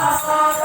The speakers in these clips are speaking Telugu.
Bye.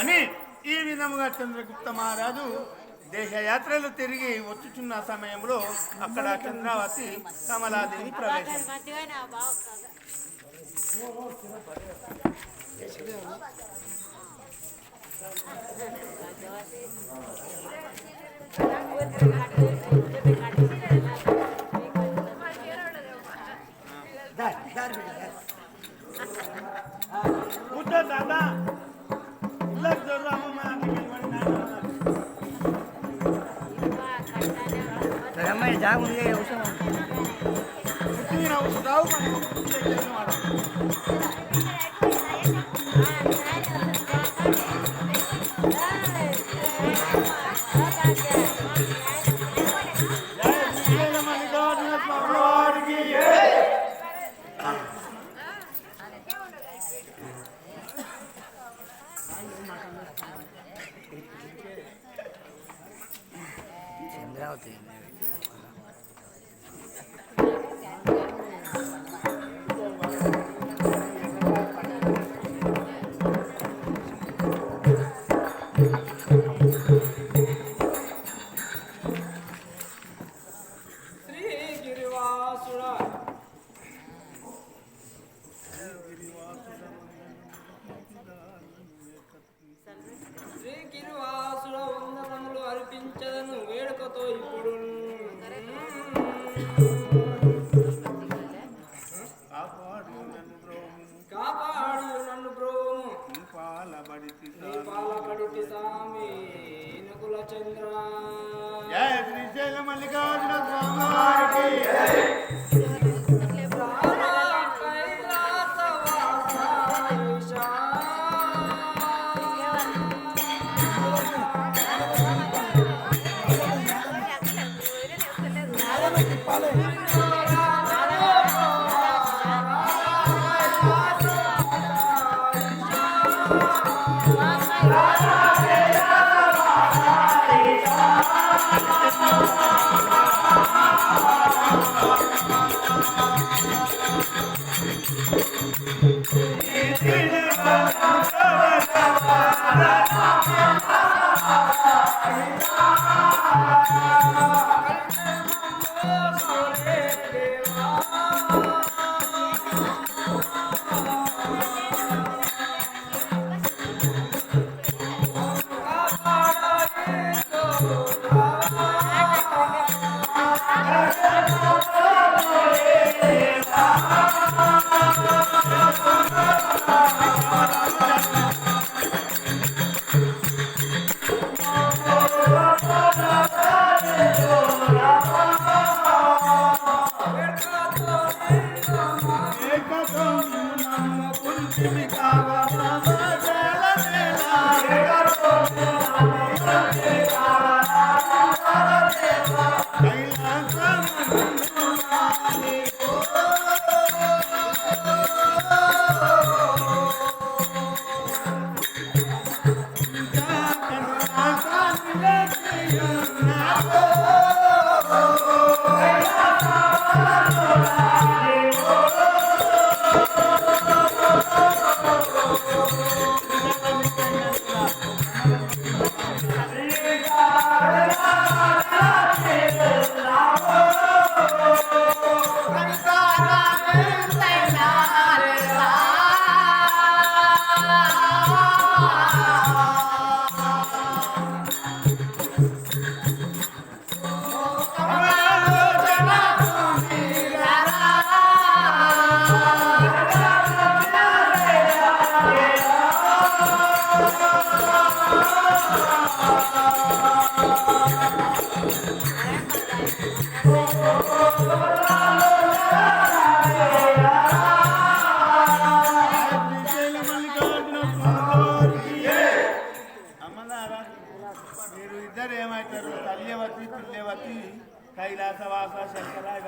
అని ఈ విధముగా చంద్రగుప్త మహారాజు దేశయాత్రలు తిరిగి వచ్చుచున్న సమయంలో అక్కడ చంద్రావతి కమలాదేవి ప్రవేశం.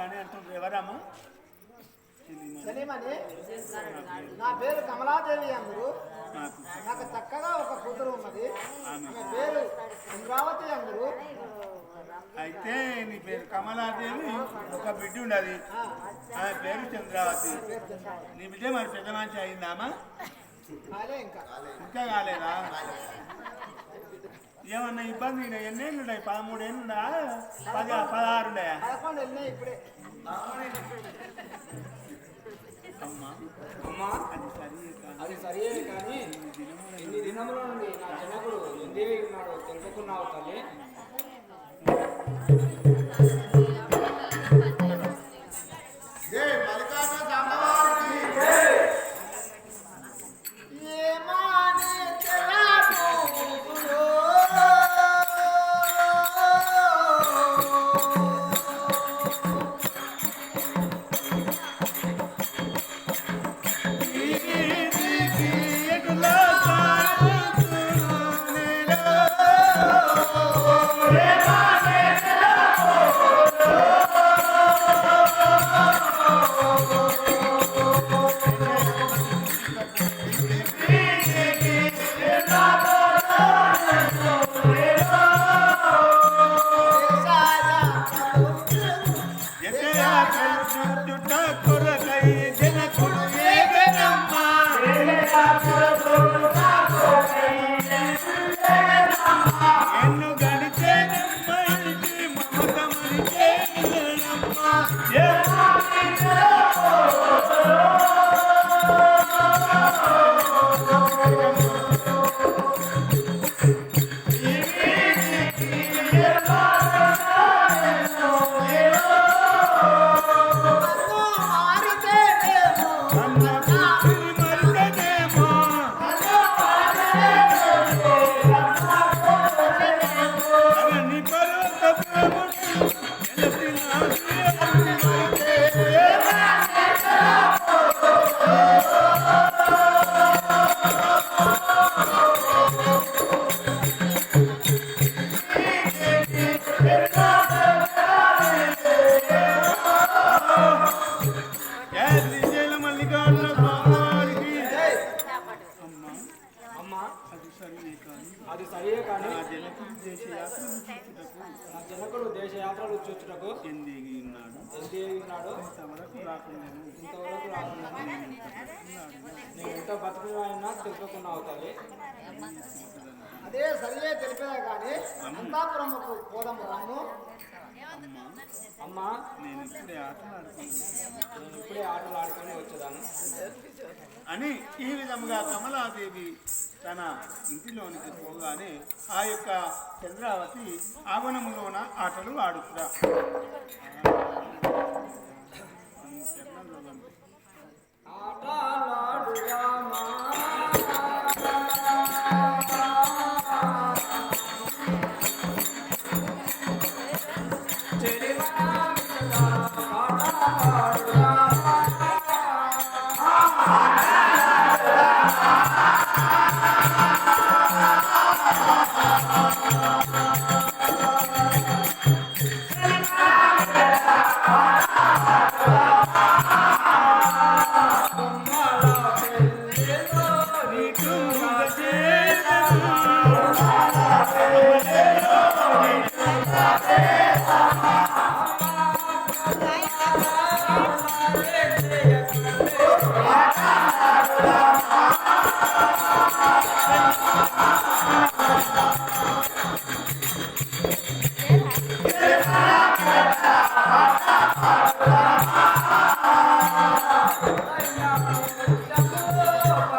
ఇవన్నీ అంటుంటారు ఎవరమ్మా? సలీమని నా పేరు కమలాదేవి అందరు నాకు చక్కగా ఒక కూతురు ఉన్నది. ఆమె. పేరు ఇంద్రావతి అందరు అయితే నీ పేరు కమలాదేవి ఒక బిడ్డ ఉండదు ఆమె పేరు చంద్రావతి. నీ బిడ్డ మరి పెద్ద మనిషి అయిందామా ఇంకా కాలేదా? ఏమన్నా ఇబ్బంది అయినా ఎన్నేళ్ళు ఉన్నాయి పదమూడేళ్ళు ఉందా పది పదహారు ఉన్నాయా పదకొండు వెళ్ళినాయి ఇప్పుడే అమ్మా అమ్మా అది సరి కాదు. అది సరియే కానీ ఇన్ని దినముల నుండి నా జనకుడు ఎందే ఉన్నాడు తెలుసుకున్నావు తల్లి Yeah. అది సరియే కానీ నా జనకుడు దేశయాత్రలు చూచుటకు ఎందిగినాడు ఎందిగినాడు ఇంతవరకు రాకుండాను ఇంతవరకు రాకుండాను నేను ఎంత బతుకున్నా తెలుపుకున్నావు అవుతుంది అదే సరియే తెలిపేదా కానీ అంతాపురముకు పోదాం రాము. అమ్మా. నేను ఇప్పుడే నేను ఇప్పుడే ఆటలు ఆడుకొని వచ్చేదాన్ని. అని ఈ విధముగా కమలాదేవి తన ఇంటిలోనికి పోగానే ఆ యొక్క చంద్రావతి ఆవనములోన ఆటలు ఆడుతురా तेरे नाम का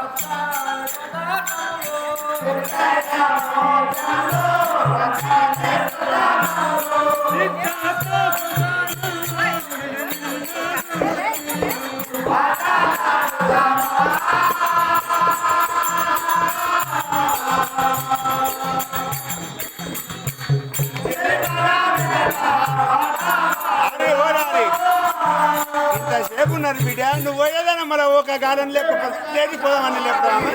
ఆటలాడుదామా అరే ఉన్నారు బిడ్డ. నువ్వు పోయేదానా మరి ఒక గాలం లేకపోతే లేదు పోదామని లేపుతామా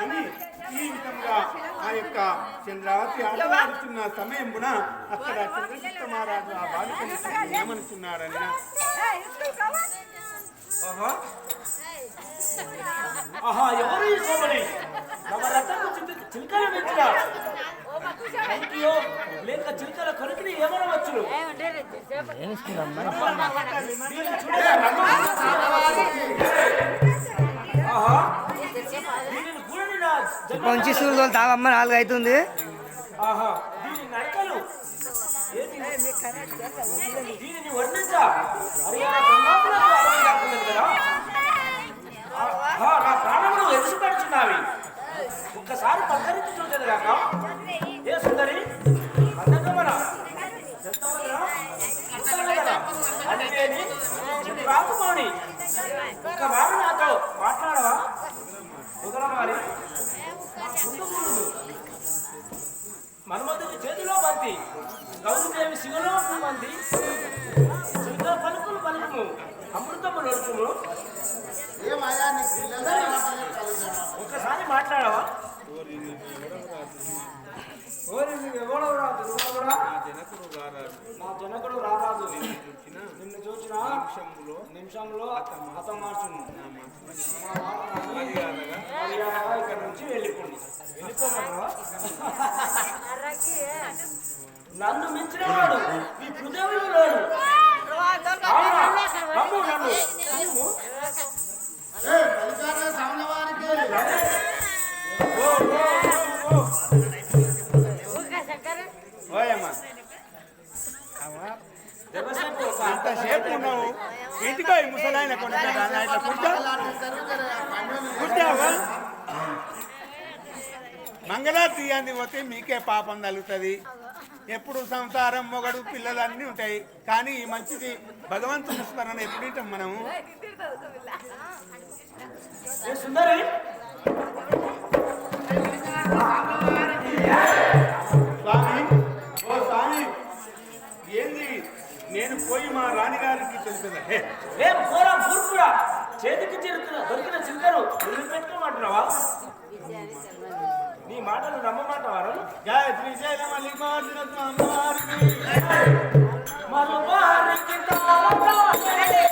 అని ఈ విధంగా ఆ యొక్క చంద్రావతి ఆటలాడుతున్న సమయమున అక్కడ చంద్రగుప్త మహారాజు ఆ బాలికని ఏమనుకున్నాడని ఆహా. ఎవరు ఈ కోమలి? తమ రథము చిల్- చిలుకలు మెచ్చిన కంటియో లేక చిలుకల కొరికిని ఏమనవచ్చును దీన్ని చూడే ఆహా దీనిని గుణని నా జన్మ మంచి సూర్యులు తాగమ్మ నాలుగు అవుతుంది ఒక్కసారి పక్కరించి చూసేది కాక. ఏ సుందరి? రాకుపోని ఒక్క వారు నాతో మాట్లాడవా? ముందు మన్మధుడి చేతిలో బంతి గౌరీదేవి శివలో బంతి శివ పలుకులు పలుకుము. అమృతము నడుచుము ఒక్కసారి మాట్లాడవా? ఓరి నువ్వెవడో రాదు నువ్వు కూడా నా జనకుడు రారాదు నిన్ను చూసిన నిమిషంలో హతం మార్చును మర్యాదగా ఇక్కడ నుంచి వెళ్ళిపోండి నన్ను మించిన వాడు ఈ పృథ్వీలో లేడు నన్ను. ఓయమ్మా. ఎంతసేపు ఉన్నావు? ఇంటికో ఈ ముసలాయన కూర్చోవా మంగళారతి అని పోతే మీకే పాపం తగులుతుంది. ఎప్పుడు సంసారం మొగడు పిల్లలు అన్నీ ఉంటాయి. కానీ ఈ మంచిది భగవంతుని స్మరణ ఎప్పుడు వింటాం మనము? ఏ సుందరి పోయి మా రాణిగారికి తెలిసిందా. హే ఏం పోరా పూర్పురా చేతికి చిరుకున దొరికిన వదిలి పెట్టుకోమంటున్నావా? నీ మాటలు గాయత్రి స్వామి వారికి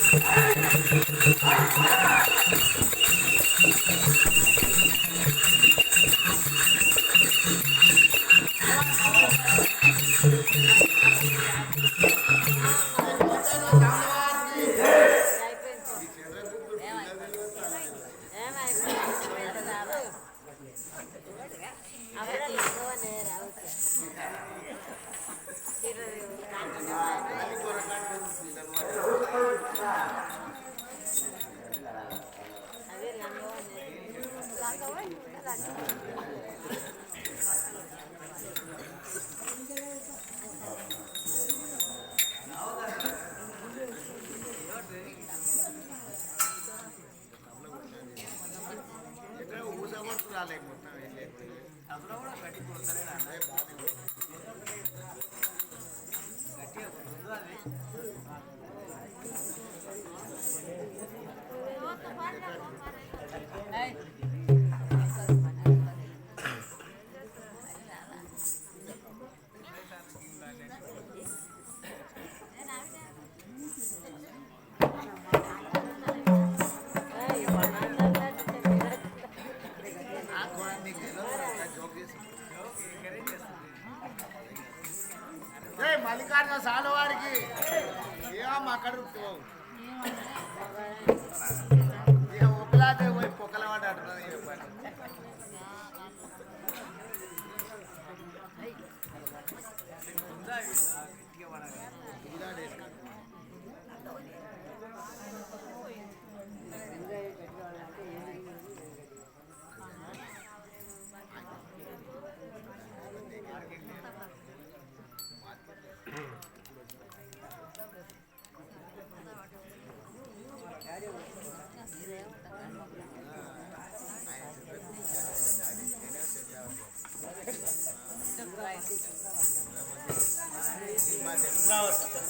Thank. సార్లు అయిపోతున్నాం వెళ్ళి అప్పుడు కూడా గట్టి కొడతానే చంద్రావతి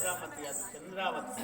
చంద్రావతి అది చంద్రావతి.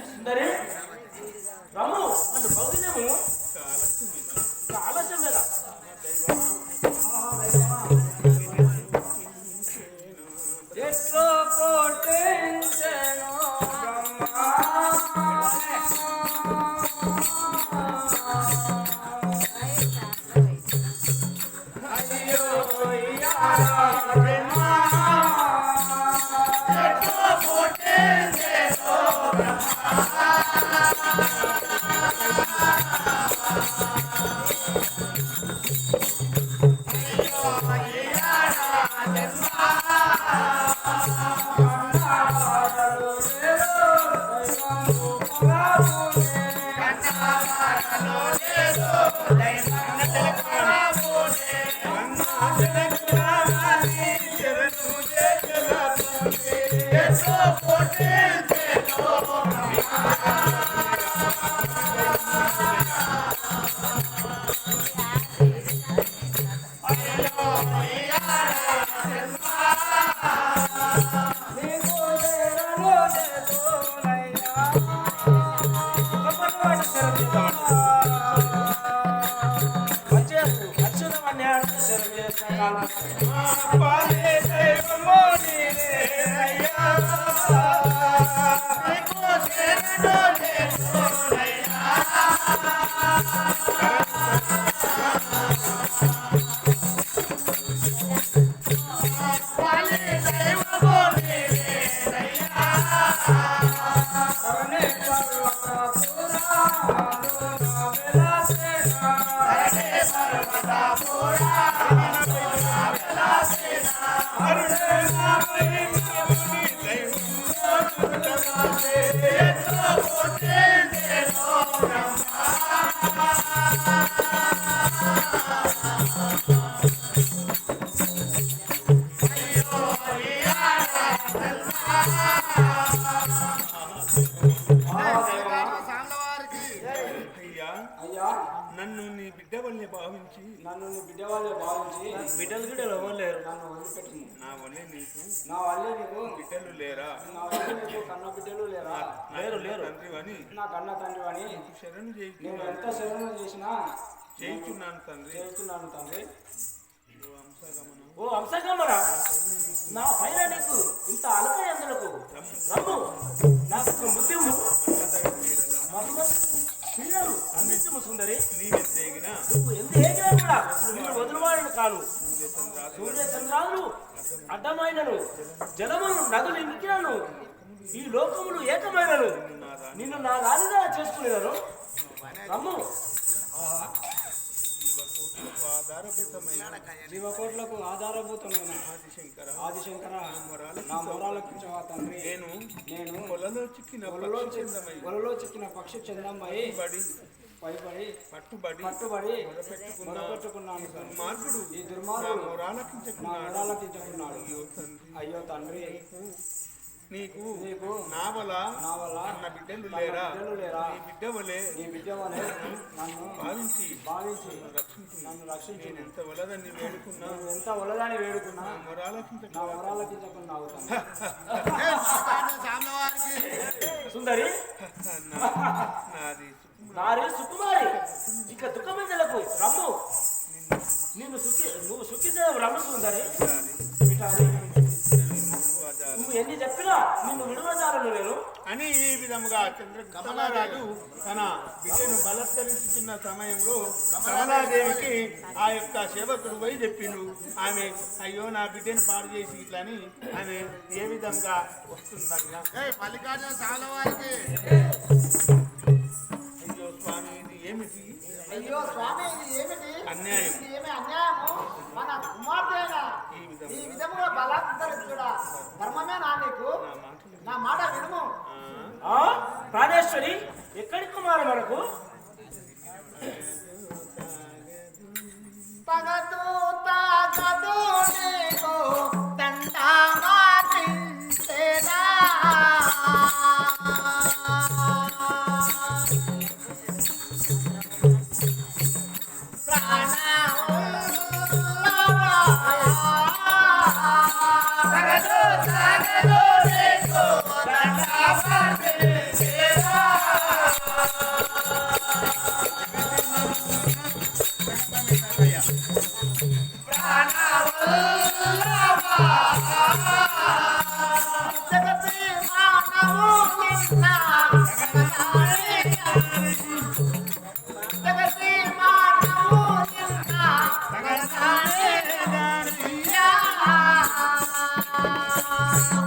మల్లికార్జున నన్ను నీ బిడ్డ వాళ్ళే భావించి బిడ్డలు కూడా ఎవరు లేరు. నన్ను వదిలిపెట్టి నా వల్లే నీకు నా వల్లే నీకు బిడ్డలు లేరా? నా వల్లే నీకు కన్న బిడ్డలు లేరా? లేరు లేరు. తండ్రి అని నా కన్న తండ్రి అని శరణు నేను చేయించున్నాను ఎంత సేవలు చేసినా చేయించున్నాను తండ్రి. చేస్తున్నాను తండ్రి. ఓ అంశగమనం ఓ అంశకమ్మరా నా పైన నీకు ఇంత అలక ఎందులకు? రమ్ము. నాకు ముద్దిము మధుమతి పిల్లలు అందించము సుందరి నీవెత్తేగిన నువ్వు ఎంత కాను సూర్య చంద్రాలు అడ్డమైనను జలములు నదులు ఇంకినను ఈ లోకములు ఏకమైనను. నిన్ను నా రాణిగా చేసుకునేదాను. రమ్ము. జీవకోట్లకు ఆధారభూతమైన ఆదిశంకర ఆదిశంకర నా మొరాలకించవా తండ్రి? నేను నేను పొలలో చిక్కిన వలలో చిక్కిన పక్షి చందమ్మై బడి పైపడి పట్టుబడి పట్టుబడి మొరపెట్టుకున్న మొరపెట్టుకున్నాను మార్పుడు ఈ దుర్మార్గుడు నా మొరాలకించుకున్నాడు. అయ్యో తండ్రి. అయ్యో తండ్రి. నీకు నీకు నా వల్ల నా బిడ్డలు లేరా? లేరా? నీ బిడ్డ వలే నీ బిడ్డ వలె నన్ను భావించి భావించి రక్షించు. నన్ను రక్షించు. నేను ఎంత వలదని వేడుకున్నా? ఎంత వలదని వేడుకున్నా? నా వారికి సుందరి. నాది నారి సుకుమారి. ఇక దుఃఖమిందలకు రమ్ము. నిన్ను సుఖి నువ్వు సుఖించడం రమ్ము సుందరి. విటారి నువ్వు ఎన్ని చెప్పినా నిన్ను విడువజాలను నేను. అని ఈ విధముగా చంద్రకమలారాజు తన బిడ్డను బలత్కరించుతున్న సమయంలో కమలాదేవికి ఆ యొక్క సేవకుడు పోయి చెప్పిండు. ఆమె అయ్యో నా బిడ్డను పాడు చేసి ఇట్లని ఆమె ఏ విధంగా వస్తుందన్నా ఏ మల్లికార్జున స్వామి వారికి. స్వామి ఇది ఏమిటి? అయ్యో స్వామి ఇది ఏమిటి? అన్యాయం. ఇది ఏమి అన్యాయము? మన కుమార్తెన ఈ విధముగా బలాత్కరించుడా ధర్మమే నా నీకు. నా మాట వినుము. ప్రాణేశ్వరి ఎక్కడి కుమారు వరకు